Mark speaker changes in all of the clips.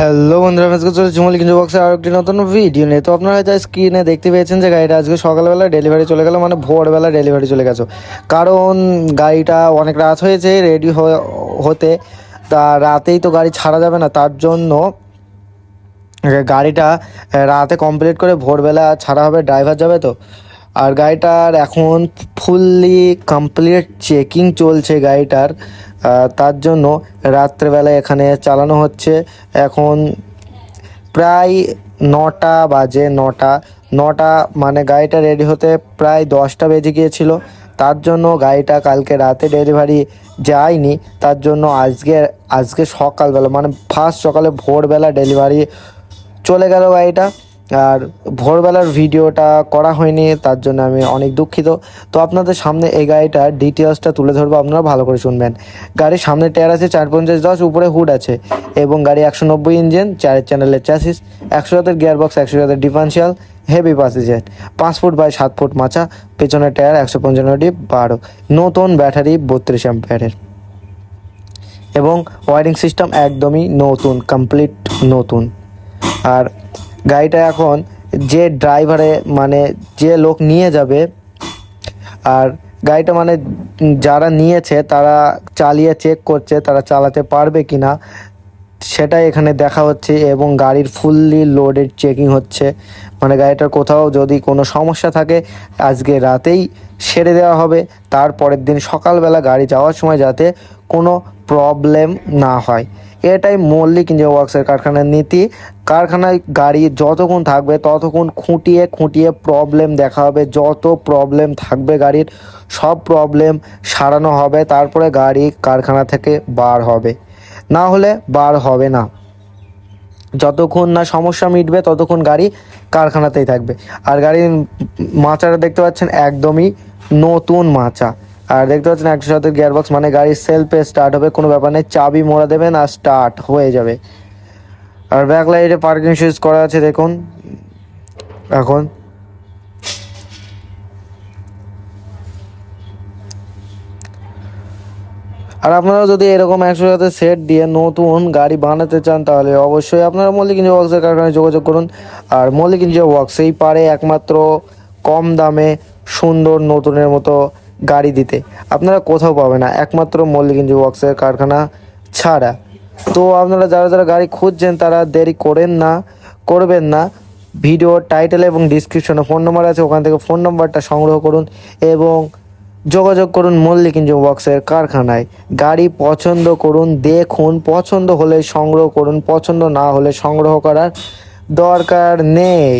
Speaker 1: Hello বন্ধুরা আজকে চলে চুমলি কিন্তু বক্সের আর একটি নতুন ভিডিও নিয়ে। তো আপনারা হয়তো স্ক্রিনে দেখতে পেয়েছেন যে গাড়িটা আজকে সকালবেলা ডেলিভারি চলে গেল মানে ভোরবেলা ডেলিভারি চলে গেছে। কারণ গাড়িটা অনেক রাত হয়েছে রেডি হতে। তা রাতেই তো গাড়ি ছাড়া যাবে না, তার জন্য গাড়িটা রাতে কমপ্লিট করে ভোরবেলা ছাড়া হবে ড্রাইভার যাবে তো। আর গাড়িটার এখন ফুললি কমপ্লিট চেকিং চলছে গাড়িটার। তার জন্য রাত্রেবেলা এখানে চালানো হচ্ছে। এখন প্রায় নটা বাজে, নটা। নটা মানে গাড়িটা রেডি হতে প্রায় দশটা বেজে গিয়েছিল। তার জন্য গাড়িটা কালকে রাতে ডেলিভারি যায়নি। তার জন্য আজকে আজকে সকালবেলা মানে ফার্স্ট সকালে ভোরবেলা ডেলিভারি চলে গেল গাড়িটা। আর ভোরবেলার ভিডিওটা করা হয়নি, তার জন্য আমি অনেক দুঃখিত। তো আপনাদের সামনে এই গাড়িটার ডিটেলসটা তুলে ধরবো, আপনারা ভালো করে শুনবেন। গাড়ির সামনে টায়ার আছে চার পঞ্চাশ দশ, উপরে হুড আছে এবং গাড়ি একশো নব্বই ইঞ্জিন চারের চ্যানেলের চ্যাসিস একশো হাতের গিয়ার বক্স একশো হাতের ডিফারেন্সিয়াল হেভি পাসেজের পাঁচ ফুট বাই সাত ফুট মাচা পেছনের টায়ার একশো পঞ্চান্ন বারো। নতুন ব্যাটারি বত্রিশ অ্যাম্পিয়ারের এবং ওয়ারিং সিস্টেম একদমই নতুন কমপ্লিট নতুন। আর গাড়িটা এখন যে ড্রাইভারে মানে যে লোক নিয়ে যাবে, আর গাড়িটা মানে যারা নিয়েছে তারা চালিয়ে চেক করছে তারা চালাতে পারবে কি না সেটাই এখানে দেখা হচ্ছে এবং গাড়ির ফুললি লোডেড চেকিং হচ্ছে। মানে গাড়িটার কোথাও যদি কোনো সমস্যা থাকে, আজকে রাতেই সেরে দেওয়া হবে, তারপরের দিন সকালবেলা গাড়ি যাওয়ার সময় যাতে কোনো প্রবলেম না হয়। এটাই মল্লিক ইঞ্জিন ওয়ার্কসের কারখানার নীতি। কারখানায় গাড়ি যতক্ষণ থাকবে, ততক্ষণ খুঁটিয়ে খুঁটিয়ে প্রবলেম দেখা হবে। যত প্রবলেম থাকবে গাড়ির, সব প্রবলেম সারানো হবে। তারপরে গাড়ি কারখানা থেকে বার হবে। না হলে বার হবে না। যতক্ষণ না সমস্যা মিটবে, ততক্ষণ গাড়ি কারখানাতেই থাকবে। আর গাড়ির মাচাটা দেখতে পাচ্ছেন, একদমই নতুন মাচা। আর দেখতে পাচ্ছেন একশো সাথে গিয়ারবক্স মানে গাড়ির সেলফে স্টার্ট হবে, কোনো ব্যাপার নেই। চাবি মোড়া দেবেন আর স্টার্ট হয়ে যাবে। আর ব্যাক লাইটে পার্কিং সুইচ করা আছে, দেখুন। এখন। আর আপনারা যদি এরকম একশো সাথে সেট দিয়ে নতুন গাড়ি বানাতে চান, তাহলে অবশ্যই আপনারা মল্লিক ইঞ্জিন ওয়ার্কসের কারখানায় যোগাযোগ করুন। আর মল্লিক ইঞ্জিন ওয়ার্কস এই পারে একমাত্র কম দামে সুন্দর নতুনের মতো গাড়ি দিতে। আপনারা কোথাও পাবে না। একমাত্র মল্লিক ইঞ্জিন ওয়ার্কসের কারখানা ছাড়া। তো আপনারা যারা যারা গাড়ি খুঁজছেন, তারা দেরি করেন না, করবেন না। ভিডিও টাইটেল এবং ডিসক্রিপশনে ফোন নম্বর আছে, ওখান থেকে ফোন নম্বরটা সংগ্রহ করুন এবং যোগাযোগ করুন মল্লিক ইঞ্জিন ওয়ার্কসের কারখানায়। গাড়ি পছন্দ করুন, দেখুন, পছন্দ হলে সংগ্রহ করুন, পছন্দ না হলে সংগ্রহ করার দরকার নেই।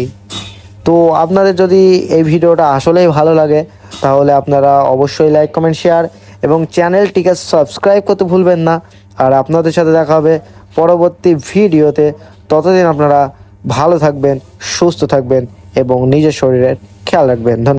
Speaker 1: তো আপনাদের যদি এই ভিডিওটা আসলেই ভালো লাগে তাহলে আপনারা অবশ্যই লাইক কমেন্ট শেয়ার এবং চ্যানেলটিকে সাবস্ক্রাইব করতে ভুলবেন না। আর আপনাদের সাথে দেখা হবে পরবর্তী ভিডিওতে। ততদিন আপনারা ভালো থাকবেন, সুস্থ থাকবেন এবং নিজের শরীরের খেয়াল রাখবেন। ধন্যবাদ।